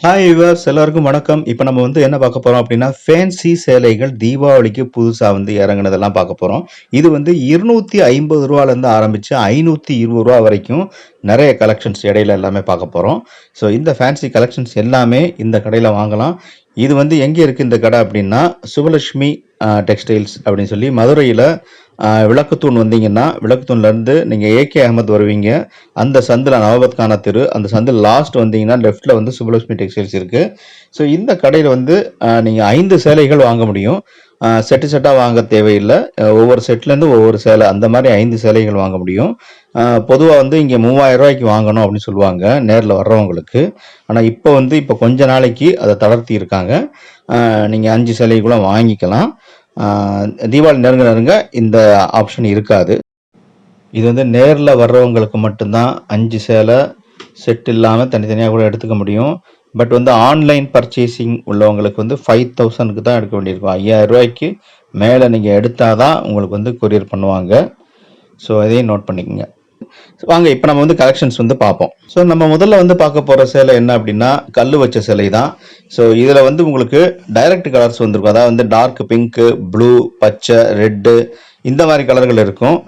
Hi viewers எல்லாருக்கும் வணக்கம். இப்போ நம்ம வந்து என்ன பார்க்க போகிறோம் அப்படின்னா ஃபேன்சி சேலைகள் தீபாவளிக்கு புதுசாக வந்து இறங்குனதெல்லாம் பார்க்க போகிறோம் இது வந்து இருநூற்றி ஐம்பது ரூபாலேருந்து ஆரம்பித்து ஐநூற்றி இருபது ரூபா வரைக்கும் நிறைய கலெக்ஷன்ஸ் இடையில எல்லாமே பார்க்க போகிறோம் ஸோ இந்த ஃபேன்சி கலெக்ஷன்ஸ் எல்லாமே இந்த கடையில் வாங்கலாம். இது வந்து எங்கே இருக்குது இந்த கடை அப்படின்னா சுபலட்சுமி டெக்ஸ்டைல்ஸ் அப்படின்னு சொல்லி மதுரையில் விளக்குத்தூண் வந்தீங்கன்னா விளக்குத்தூண்லேருந்து நீங்கள் ஏகே அகமது வருவீங்க. அந்த சந்தில் நவபத் கானா தெரு அந்த சந்தில் லாஸ்ட் வந்தீங்கன்னா லெஃப்ட்டில் வந்து சுபலட்சுமி டெக்ஸ்டைல்ஸ் இருக்குது ஸோ இந்த கடையில் வந்து நீங்கள் ஐந்து சேலைகள் வாங்க முடியும். செட்டு செட்டாக வாங்க தேவையில்லை. ஒவ்வொரு செட்லேருந்து ஒவ்வொரு சேலை அந்த மாதிரி ஐந்து சேலைகள் வாங்க முடியும். பொதுவாக வந்து இங்கே மூவாயிரம் ரூபாய்க்கு வாங்கணும் அப்படின்னு சொல்லுவாங்க நேரில் வர்றவங்களுக்கு. ஆனால் இப்போ வந்து இப்போ கொஞ்ச நாளைக்கு அதை தளர்த்தி இருக்காங்க. நீங்கள் அஞ்சு சேலைக்குள்ள வாங்கிக்கலாம். தீபாவளி நெருங்க நெருங்க இந்த ஆப்ஷன் இருக்காது. இது வந்து நேரில் வர்றவங்களுக்கு மட்டும்தான் அஞ்சு சேலை செட் இல்லாமல் தனித்தனியாக கூட எடுத்துக்க முடியும். பட் வந்து ஆன்லைன் பர்ச்சேசிங் உள்ளவங்களுக்கு வந்து ஃபைவ் தௌசண்ட்க்கு தான் எடுக்க வேண்டியிருக்கும். ஐயாயிரம் ரூபாய்க்கு மேலே நீங்கள் எடுத்தால் தான் உங்களுக்கு வந்து கொரியர் பண்ணுவாங்க. ஸோ அதையும் நோட் பண்ணிக்கோங்க. வாங்க இப்போ நம்ம வந்து கலெக்ஷன்ஸ் வந்து பார்ப்போம். ஸோ நம்ம முதல்ல வந்து பார்க்க போகிற சேலை என்ன அப்படின்னா கல் வச்ச சிலை தான். ஸோ இதில் வந்து உங்களுக்கு டைரக்ட் கலர்ஸ் வந்திருக்கும். அதாவது வந்து டார்க் பிங்க்கு ப்ளூ பச்சை ரெட்டு இந்த மாதிரி கலர்கள் இருக்கும்.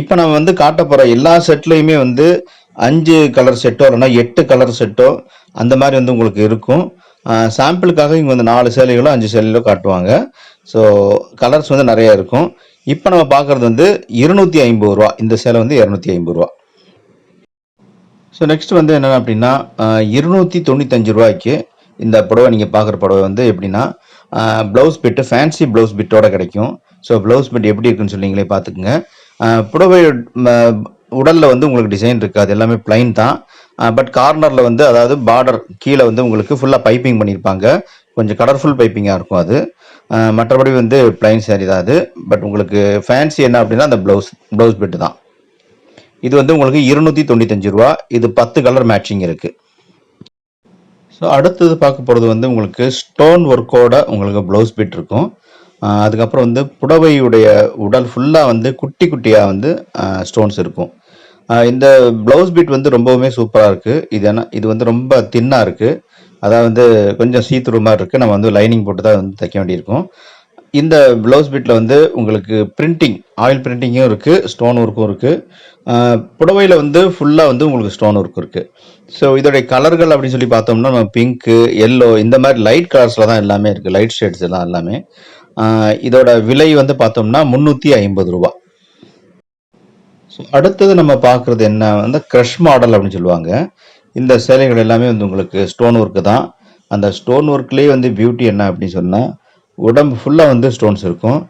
இப்போ நம்ம வந்து காட்ட போகிற எல்லா செட்லேயுமே வந்து அஞ்சு கலர் செட்டோ இல்லைன்னா எட்டு கலர் செட்டோ அந்த மாதிரி வந்து உங்களுக்கு இருக்கும். சாம்பிளுக்காக இங்கே வந்து நாலு சேலைகளோ அஞ்சு சேலைகளோ காட்டுவாங்க. ஸோ கலர்ஸ் வந்து நிறைய இருக்கும். இப்போ நம்ம பார்க்குறது வந்து இருநூற்றி ஐம்பது ரூபா. இந்த சேலை வந்து இரநூத்தி ஐம்பது ரூபா. ஸோ நெக்ஸ்ட் வந்து என்ன அப்படின்னா இருநூற்றி தொண்ணூத்தஞ்சு ரூபாய்க்கு இந்த புடவை நீங்கள் பார்க்குற புடவை வந்து எப்படின்னா ப்ளவுஸ் பிட்டு ஃபேன்சி ப்ளவுஸ் பிட்டோட கிடைக்கும். ஸோ ப்ளவுஸ் பிட் எப்படி இருக்குன்னு சொல்லி நீங்களே பார்த்துக்குங்க புடவை உடலில் வந்து உங்களுக்கு டிசைன் இருக்காது. எல்லாமே பிளைன் தான். பட் கார்னரில் வந்து அதாவது பார்டர் கீழே வந்து உங்களுக்கு ஃபுல்லாக பைப்பிங் பண்ணியிருப்பாங்க கொஞ்சம் கலர்ஃபுல் பைப்பிங்காக இருக்கும் அது. மற்றபடி வந்து பிளைன் saree தான் அது. பட் உங்களுக்கு ஃபேன்சி என்ன அப்படின்னா அந்த ப்ளவுஸ் ப்ளவுஸ் பிட்டு தான். இது வந்து உங்களுக்கு இருநூற்றி தொண்ணூத்தஞ்சு ரூபா. இது பத்து கலர் மேட்சிங் இருக்குது ஸோ அடுத்தது பார்க்க போகிறது வந்து உங்களுக்கு ஸ்டோன் ஒர்க்கோட உங்களுக்கு ப்ளவுஸ் பிட் இருக்கும். அதுக்கப்புறம் வந்து புடவையுடைய உடல் ஃபுல்லாக வந்து குட்டி குட்டியாக வந்து ஸ்டோன்ஸ் இருக்கும். இந்த ப்ளவுஸ் பிட் வந்து ரொம்பவுமே சூப்பராக இருக்குது இது என்ன இது வந்து ரொம்ப தின்னாக இருக்குது அதாவது வந்து கொஞ்சம் சீத்துரு மாதிரி இருக்குது நம்ம வந்து லைனிங் போட்டு தான் வந்து தைக்க வேண்டியிருக்கும். இந்த ப்ளவுஸ் பிட்டில் வந்து உங்களுக்கு பிரிண்டிங் ஆயில் பிரிண்டிங்கும் இருக்குது ஸ்டோன் ஒர்க்கும் இருக்குது புடவையில் வந்து ஃபுல்லாக வந்து உங்களுக்கு ஸ்டோன் ஒர்க் இருக்குது ஸோ இதோடைய கலர்கள் அப்படின்னு சொல்லி பார்த்தோம்னா நம்ம பிங்க்கு எல்லோ இந்த மாதிரி லைட் கலர்ஸில் தான் எல்லாமே இருக்குது லைட் ஷேட்ஸ் எல்லாம் எல்லாமே. இதோட விலை வந்து பார்த்தோம்னா முந்நூற்றி ஐம்பது ரூபா. ஸோ அடுத்தது நம்ம பார்க்குறது என்ன? வந்து க்ரஷ் மாடல் அப்படின்னு சொல்லுவாங்க. இந்த சேலைகள் எல்லாமே வந்து உங்களுக்கு ஸ்டோன் ஒர்க்கு தான். அந்த ஸ்டோன் ஒர்க்லேயே வந்து பியூட்டி என்ன அப்படின்னு சொன்னால் உடம்பு ஃபுல்லாக வந்து ஸ்டோன்ஸ் இருக்கும்.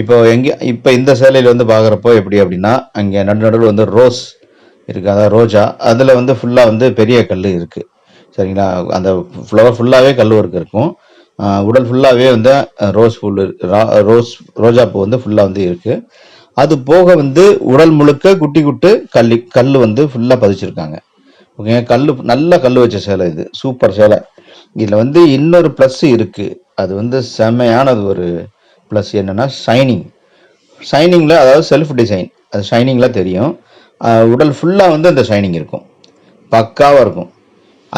இப்போ எங்கே இப்போ இந்த சேலையில் வந்து பார்க்குறப்போ எப்படி அப்படின்னா அங்கே நடு நடுவில் வந்து ரோஸ் இருக்குது அதாவது ரோஜா. அதில் வந்து ஃபுல்லாக வந்து பெரிய கல் இருக்குது சரிங்களா? அந்த ஃப்ளவர் ஃபுல்லாகவே கல் ஒர்க் இருக்கும். உடல் ஃபுல்லாகவே வந்து ரோஸ் ஃபுல் ரோஸ் ரோஜா பூ வந்து ஃபுல்லாக வந்து இருக்குது அது போக வந்து உடல் முழுக்க குட்டி குட்டு கல் கல் வந்து ஃபுல்லாக பதிச்சிருக்காங்க. ஓகே கல் நல்ல கல் வச்ச சேலை இது. சூப்பர் சேலை. இதில் வந்து இன்னொரு ப்ளஸ் இருக்குது அது வந்து செமையானது ஒரு ப்ளஸ் என்னென்னா ஷைனிங் ஷைனிங்கில் அதாவது செல்ஃப் டிசைன் அது ஷைனிங்கில் தெரியும். உடல் ஃபுல்லாக வந்து அந்த ஷைனிங் இருக்கும். பக்காவாக இருக்கும்.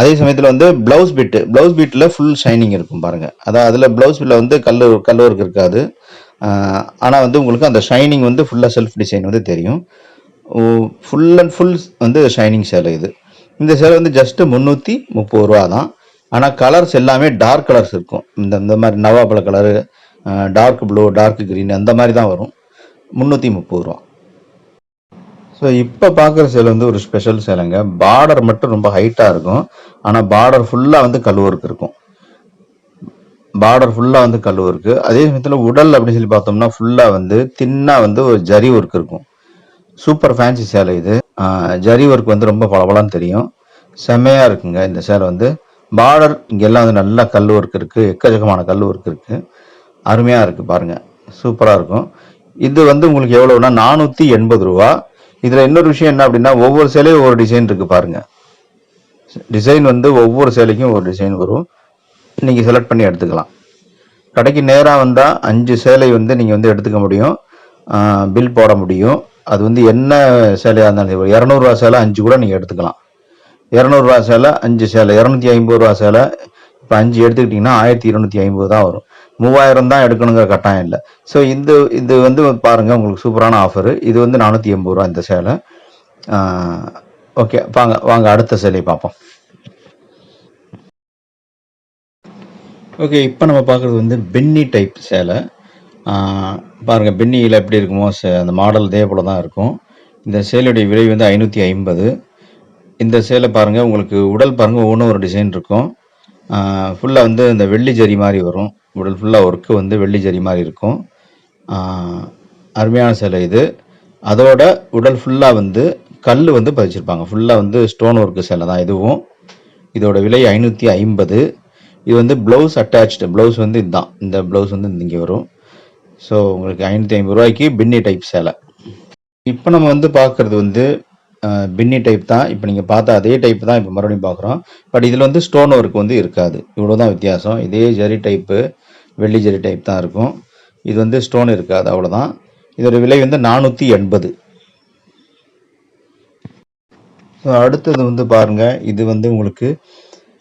அதே சமயத்தில் வந்து ப்ளவுஸ் பிட்டு ப்ளவுஸ் பிட்டில் ஃபுல் ஷைனிங் இருக்கும் பாருங்கள் அதான் அதில் ப்ளவுஸ் பிட்டில் வந்து கல் கல் ஒர்க் இருக்காது. ஆனால் வந்து உங்களுக்கு அந்த ஷைனிங் வந்து ஃபுல்லாக செல்ஃப் டிசைன் வந்து தெரியும். ஃபுல் அண்ட் ஃபுல் வந்து ஷைனிங் சேலை இது. இந்த சேலை வந்து ஜஸ்ட்டு முந்நூற்றி முப்பது ரூபா தான் ஆனால் கலர்ஸ் எல்லாமே டார்க் கலர்ஸ் இருக்கும். இந்த இந்த மாதிரி நவாப்பழ colour dark blue dark green அந்த மாதிரி தான் வரும். முந்நூற்றி முப்பது ரூபா. ஸோ இப்போ பார்க்குற சேலை வந்து ஒரு ஸ்பெஷல் சேலைங்க. பார்டர் மட்டும் ரொம்ப ஹைட்டாக இருக்கும். ஆனால் பார்டர் ஃபுல்லாக வந்து கல் ஒர்க் இருக்கும். பார்டர் ஃபுல்லாக வந்து கல் ஒர்க்கு அதே சமயத்தில் உடல் அப்படின்னு சொல்லி பார்த்தோம்னா ஃபுல்லாக வந்து தின்னாக வந்து ஒரு ஜரி ஒர்க் இருக்கும். சூப்பர் ஃபேன்சி சேலை இது. ஜரி ஒர்க் வந்து ரொம்ப பளபளன்னு தெரியும். செம்மையாக இருக்குங்க இந்த சேலை வந்து. பார்டர் இங்கெல்லாம் வந்து நல்லா கல் ஒர்க் இருக்குது எக்கச்சக்கமான கல் ஒர்க் இருக்குது அருமையாக இருக்குது பாருங்கள் சூப்பராக இருக்கும். இது வந்து உங்களுக்கு எவ்வளோனா நானூற்றி எண்பது ரூபா. இதில் இன்னொரு விஷயம் என்ன அப்படின்னா ஒவ்வொரு சேலையும் ஒவ்வொரு டிசைன் இருக்குது பாருங்கள் டிசைன் வந்து ஒவ்வொரு சேலைக்கும் ஒரு டிசைன் வரும். நீங்கள் செலக்ட் பண்ணி எடுத்துக்கலாம். கடைக்கு நேராக வந்தால் அஞ்சு சேலை வந்து நீங்கள் வந்து எடுத்துக்க முடியும். பில் போட முடியும். அது வந்து என்ன சேலையாக இருந்தாலும் சரி, இரநூறுவா சேலை அஞ்சு கூட நீங்கள் எடுத்துக்கலாம். இரநூறுவா சேலை அஞ்சு சேலை இரநூத்தி ஐம்பது ரூபா சேலை இப்போ அஞ்சு எடுத்துக்கிட்டிங்கன்னா ஆயிரத்தி இருநூத்தி ஐம்பது தான் வரும். மூவாயிரம் தான் எடுக்கணுங்கிற கட்டாயம் இல்லை. ஸோ இந்த இது வந்து பாருங்கள் உங்களுக்கு சூப்பரான ஆஃபரு இது வந்து நானூற்றி எண்பது ரூபா இந்த சேலை. ஓகே வாங்க வாங்க அடுத்த சேலையை பார்ப்போம். ஓகே இப்போ நம்ம பார்க்குறது வந்து பென்னி டைப் சேலை. பாருங்கள் பென்னியில் எப்படி இருக்குமோ சே- அந்த மாடல் இதே போல் தான் இருக்கும். இந்த சேலுடைய விலை வந்து ஐநூற்றி ஐம்பது. இந்த சேலை பாருங்கள் உங்களுக்கு உடல் பாருங்கள் ஒவ்வொன்றும் ஒரு டிசைன் இருக்கும். ஃபுல்லாக வந்து இந்த வெள்ளி ஜரி மாதிரி வரும். உடல் ஃபுல்லாக ஒர்க்கு வந்து வெள்ளி ஜரி மாதிரி இருக்கும். அருமையான சேலை இது. அதோட உடல் ஃபுல்லாக வந்து கல் வந்து பதிச்சிருப்பாங்க. ஃபுல்லாக வந்து ஸ்டோன் ஒர்க்கு சேலை தான் இதுவும். இதோட விலை ஐநூற்றி ஐம்பது. இது வந்து ப்ளவுஸ் அட்டாச்டு ப்ளவுஸ் வந்து இதுதான் இந்த ப்ளவுஸ் வந்து இங்கே வரும். ஸோ உங்களுக்கு ஐநூற்றி ஐம்பது ரூபாய்க்கு பின்னி டைப் சேலை. இப்போ நம்ம வந்து பார்க்குறது வந்து பின்னி டைப் தான். இப்போ நீங்கள் பார்த்தா அதே டைப் தான் இப்போ மறுபடியும் பார்க்குறோம். பட் இதில் வந்து ஸ்டோன் ஒர்க் வந்து இருக்காது. இவ்வளோ தான் வித்தியாசம். இதே ஜரி டைப்பு வெள்ளி ஜரி டைப் தான் இருக்கும். இது வந்து ஸ்டோன் இருக்காது அவ்வளோதான். இதோட விலை வந்து நானூற்றி எண்பது. ஸோ அடுத்தது வந்து பாருங்கள் இது வந்து உங்களுக்கு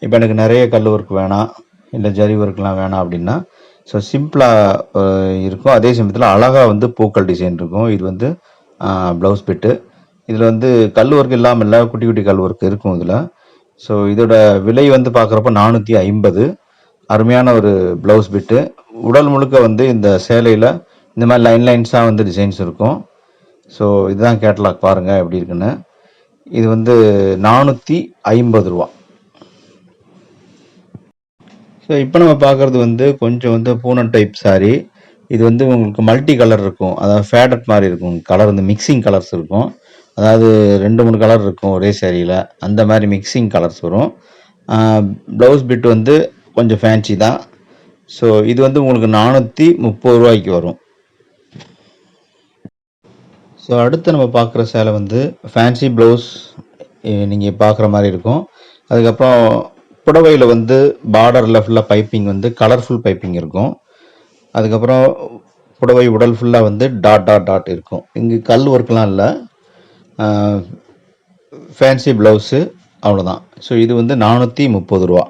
இப்போ எனக்கு நிறைய கல் ஒர்க் வேணாம். இல்லை ஜரி ஒர்க்லாம் வேணாம் அப்படின்னா ஸோ சிம்பிளாக uh, இருக்கும். அதே சமயத்தில் அழகாக வந்து பூக்கள் டிசைன் இருக்கும். இது வந்து ப்ளவுஸ் பிட்டு இதில் வந்து கல் ஒர்க் இல்லாமல் இல்லை குட்டி குட்டி கல் ஒர்க் இருக்கும் இதில். ஸோ இதோட விலை வந்து பார்க்குறப்ப நானூற்றி ஐம்பது. அருமையான ஒரு ப்ளவுஸ் பிட்டு உடல் முழுக்க வந்து இந்த சேலையில் இந்த மாதிரி லைன் லைன்ஸாக வந்து டிசைன்ஸ் இருக்கும். ஸோ இதுதான் கேட்டலாக் பாருங்கள் எப்படி இருக்குன்னு. இது வந்து நானூற்றி ஐம்பது ரூபா. ஸோ இப்போ நம்ம பார்க்குறது வந்து கொஞ்சம் வந்து பூனம் டைப் சாரி இது வந்து உங்களுக்கு மல்டி கலர் இருக்கும். அதாவது ஃபேடட் மாதிரி இருக்கும். கலர் வந்து மிக்சிங் கலர்ஸ் இருக்கும். அதாவது ரெண்டு மூணு கலர் இருக்கும் ஒரே சேரீயில் அந்த மாதிரி மிக்சிங் கலர்ஸ் வரும். ப்ளவுஸ் பிட் வந்து கொஞ்சம் ஃபேன்சி தான். ஸோ இது வந்து உங்களுக்கு நானூற்றி முப்பது ரூபாய்க்கு வரும். ஸோ அடுத்து நம்ம பார்க்குற சேலை வந்து ஃபேன்சி ப்ளவுஸ் நீங்கள் பார்க்குற மாதிரி இருக்கும். அதுக்கப்புறம் புடவையில் வந்து பார்டரில் ஃபுல்லாக பைப்பிங் வந்து கலர்ஃபுல் பைப்பிங் இருக்கும். அதுக்கப்புறம் புடவை உடல் ஃபுல்லாக வந்து டாட் டாட் டாட் இருக்கும். இங்கே கல் ஒர்க்லாம் இல்லை. ஃபேன்சி ப்ளவுஸு அவ்வளோதான் ஸோ இது வந்து நானூற்றி முப்பது ரூபா.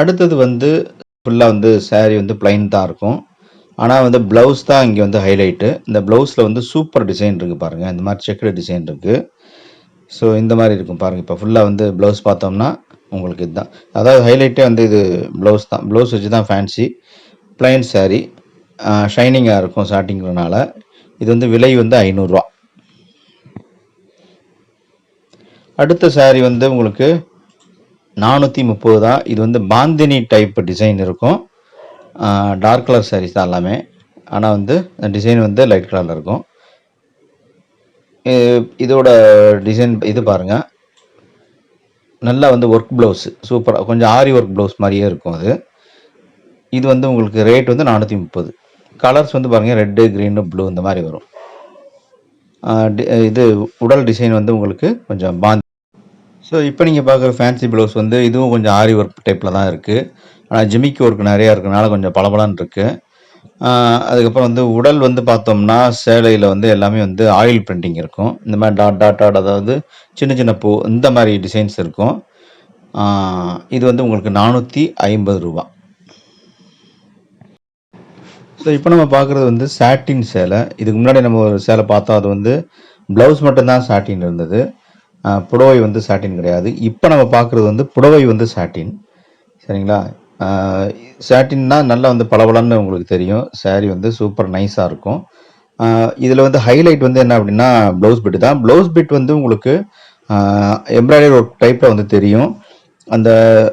அடுத்தது வந்து ஃபுல்லாக வந்து சேரீ வந்து பிளைன் தான் இருக்கும். ஆனால் வந்து ப்ளவுஸ் தான் இங்கே வந்து ஹைலைட்டு இந்த ப்ளவுஸில் வந்து சூப்பர் டிசைன் இருக்குது பாருங்கள் இந்த மாதிரி செக்குடு டிசைன் இருக்குது ஸோ இந்த மாதிரி இருக்கும். பாருங்கள் இப்போ ஃபுல்லாக வந்து ப்ளவுஸ் பார்த்தோம்னா உங்களுக்கு இதுதான். அதாவது ஹைலைட்டே வந்து இது ப்ளவுஸ் தான். ப்ளவுஸ் வச்சு தான் ஃபேன்சி plain சாரீ ஷைனிங்காக இருக்கும் ஸ்டார்டிங்கிறனால இது வந்து விலை வந்து ஐநூறுரூவா அடுத்த சாரீ வந்து உங்களுக்கு நானூற்றி முப்பது தான். இது வந்து பாந்தினி டைப் டிசைன் இருக்கும். டார்க் கலர் சாரீஸ் தான் எல்லாமே. ஆனால் வந்து டிசைன் வந்து லைட் கலரில் இருக்கும். இதோட டிசைன் இது பாருங்கள் நல்லா வந்து ஒர்க் ப்ளவுஸு சூப்பராக கொஞ்சம் ஆரி ஒர்க் ப்ளவுஸ் மாதிரியே இருக்கும் அது. இது வந்து உங்களுக்கு ரேட் வந்து நானூற்றி முப்பது. கலர்ஸ் வந்து பாருங்கள் ரெட்டு க்ரீனு ப்ளூ இந்த மாதிரி வரும். டி- இது உடல் டிசைன் வந்து உங்களுக்கு கொஞ்சம் பாந்தி ஸோ இப்போ நீங்கள் பார்க்குற ஃபேன்சி ப்ளவுஸ் வந்து இதுவும் கொஞ்சம் ஆரி ஒர்க் டைப்பில் தான் இருக்குது ஆனால் ஜிமிக்கு ஒர்க் நிறையா இருக்கனால கொஞ்சம் பளபளன்னு இருக்குது அதுக்கப்புறம் வந்து உடல் வந்து பார்த்தோம்னா சேலையில் வந்து எல்லாமே வந்து ஆயில் பிரிண்டிங் இருக்கும். இந்த மாதிரி டாட் டாட் டாட் அதாவது சின்ன சின்ன பூ இந்த மாதிரி டிசைன்ஸ் இருக்கும். இது வந்து உங்களுக்கு நானூற்றி ஐம்பது ரூபா. ஸோ இப்போ நம்ம பார்க்குறது வந்து சாட்டின் சேலை. இதுக்கு முன்னாடி நம்ம ஒரு சேலை பார்த்தோம். அது வந்து ப்ளவுஸ் மட்டும்தான் சாட்டின் இருந்தது. புடவை வந்து சாட்டின் கிடையாது. இப்போ நம்ம பார்க்குறது வந்து புடவை வந்து சாட்டின் சரிங்களா? சாட்டின்னா நல்லா வந்து பளபளன்னு உங்களுக்கு தெரியும். Saree வந்து சூப்பர் நைஸாக இருக்கும். இதில் வந்து ஹைலைட் வந்து என்ன அப்படின்னா ப்ளவுஸ் பிட் தான். ப்ளவுஸ் பிட் வந்து உங்களுக்கு எம்ப்ராய்டரி ஒர்க் டைப்பில் வந்து தெரியும். அந்த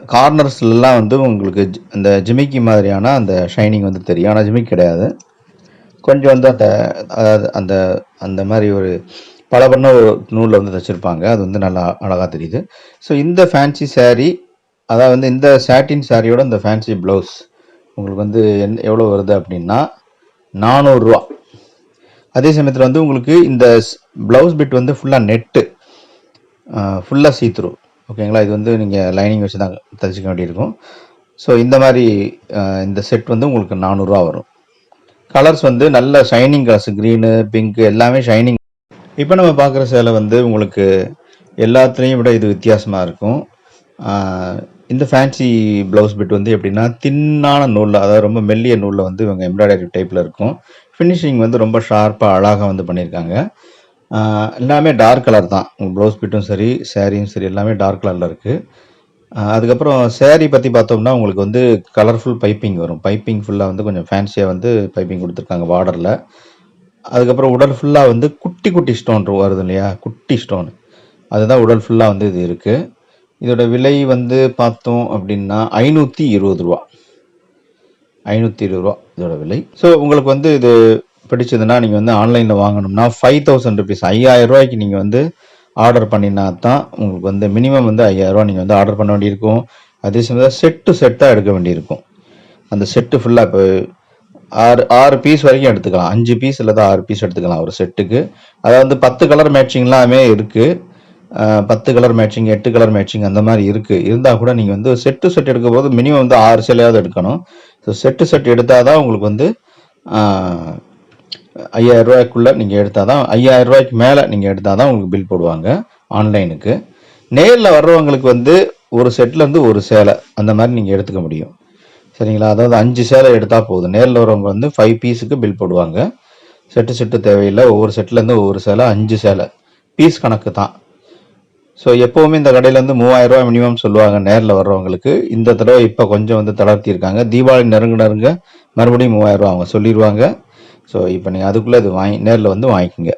கார்னர்ஸ்லாம் வந்து உங்களுக்கு ஜி- அந்த ஜிமிக்கி மாதிரியான அந்த ஷைனிங் வந்து தெரியும். ஆனால் ஜிமிக் கிடையாது. கொஞ்சம் வந்து அந்த அதாவது அந்த அந்த மாதிரி ஒரு பளபளன்னு ஒரு நூலில் வந்து தைச்சிருப்பாங்க. அது வந்து நல்லா அழகாக தெரியுது. ஸோ இந்த ஃபேன்சி சேரீ அதாவது வந்து இந்த சாட்டின் சாரியோட இந்த ஃபேன்சி ப்ளவுஸ் உங்களுக்கு வந்து என் எவ்வளோ வருது அப்படின்னா நானூறுரூவா அதே சமயத்தில் வந்து உங்களுக்கு இந்த ப்ளவுஸ் பிட் வந்து ஃபுல்லாக நெட்டு ஃபுல்லாக சீத்ரூ ஓகேங்களா இது வந்து நீங்கள் லைனிங் வச்சு தான் தச்சுக்க வேண்டியிருக்கும். ஸோ இந்த மாதிரி இந்த செட் வந்து உங்களுக்கு நானூறுரூவா வரும். கலர்ஸ் வந்து நல்ல ஷைனிங் கலர்ஸ் க்ரீனு பிங்க் எல்லாமே ஷைனிங் இப்போ நம்ம பார்க்குற சேலை வந்து உங்களுக்கு எல்லாத்துலேயும் விட இது வித்தியாசமாக இருக்கும். இந்த ஃபேன்சி ப்ளவுஸ் பிட் வந்து எப்படின்னா தின்னான நூலில் அதாவது ரொம்ப மெல்லிய நூலில் வந்து இவங்க எம்ப்ராய்டரி டைப்பில் இருக்கும். ஃபினிஷிங் வந்து ரொம்ப ஷார்ப்பாக அழகாக வந்து பண்ணியிருக்காங்க. எல்லாமே டார்க் கலர் தான். ப்ளவுஸ் பிட்டும் சரி சேரீயும் சரி எல்லாமே டார்க் கலரில் இருக்குது அதுக்கப்புறம் சேரீ பற்றி பார்த்தோம்னா உங்களுக்கு வந்து கலர்ஃபுல் பைப்பிங் வரும். பைப்பிங் ஃபுல்லாக வந்து கொஞ்சம் ஃபேன்சியாக வந்து பைப்பிங் கொடுத்துருக்காங்க பார்டரில் அதுக்கப்புறம் உடல் ஃபுல்லாக வந்து குட்டி குட்டி ஸ்டோன் வருது இல்லையா? குட்டி ஸ்டோன் அதுதான் உடல் ஃபுல்லாக வந்து இது இருக்குது இதோட விலை வந்து பார்த்தோம் அப்படின்னா ஐநூற்றி இருபது ரூபா. ஐநூற்றி இருபது ரூபா இதோட விலை. ஸோ உங்களுக்கு வந்து இது பிடிச்சதுன்னா நீங்கள் வந்து ஆன்லைனில் வாங்கணும்னா ஃபைவ் தௌசண்ட் ருபீஸ் ஐயாயிரம் ரூபாய்க்கு நீங்கள் வந்து ஆர்டர் பண்ணினா தான் உங்களுக்கு வந்து மினிமம் வந்து ஐயாயிரம் ரூபாய் நீங்கள் வந்து ஆர்டர் பண்ண வேண்டியிருக்கும். அதே சமயம் செட்டு செட்டாக எடுக்க வேண்டியிருக்கும். அந்த செட்டு ஃபுல்லாக இப்போ ஆறு ஆறு பீஸ் வரைக்கும் எடுத்துக்கலாம். அஞ்சு பீஸ் இல்லை ஆறு பீஸ் எடுத்துக்கலாம் ஒரு செட்டுக்கு அதாவது பத்து கலர் மேட்சிங்லாமே இருக்குது பத்து கலர் மேட்சிங் எட்டு கலர் மேட்சிங் அந்த மாதிரி இருக்குது இருந்தால் கூட நீங்கள் வந்து செட்டு செட் எடுக்கும் போது மினிமம் வந்து ஆறு சேலையாவது எடுக்கணும். ஸோ செட்டு செட் எடுத்தால் தான் உங்களுக்கு வந்து ஆஹ், ஐயாயிரம் ரூபாய்க்குள்ளே நீங்கள் எடுத்தால் தான் ஐயாயிரம் ரூபாய்க்கு மேலே நீங்கள் எடுத்தால் தான் உங்களுக்கு பில் போடுவாங்க ஆன்லைனுக்கு நேரில் வர்றவங்களுக்கு வந்து ஒரு செட்லேருந்து ஒரு சேலை அந்த மாதிரி நீங்கள் எடுத்துக்க முடியும். சரிங்களா? அதாவது அஞ்சு சேலை எடுத்தால் போதும். நேரில் வரவங்க வந்து ஃபைவ் பீஸுக்கு பில் போடுவாங்க. செட்டு செட்டு தேவையில்லை. ஒவ்வொரு செட்லேருந்து ஒவ்வொரு சேலை அஞ்சு சேலை. பீஸ் கணக்கு தான். ஸோ எப்போவுமே இந்த கடையில் வந்து மூவாயிரம் ரூபாய் மினிமம் சொல்லுவாங்க நேரில் வர்றவங்களுக்கு. இந்த தடவை இப்போ கொஞ்சம் வந்து தளர்த்தியிருக்காங்க. தீபாவளி நெருங்க நெருங்க மறுபடியும் மூவாயிரம் ரூபா அவங்க சொல்லிடுவாங்க ஸோ இப்போ நீங்கள் அதுக்குள்ளே இது வாங்கி நேரில் வந்து வாங்கிக்கோங்க.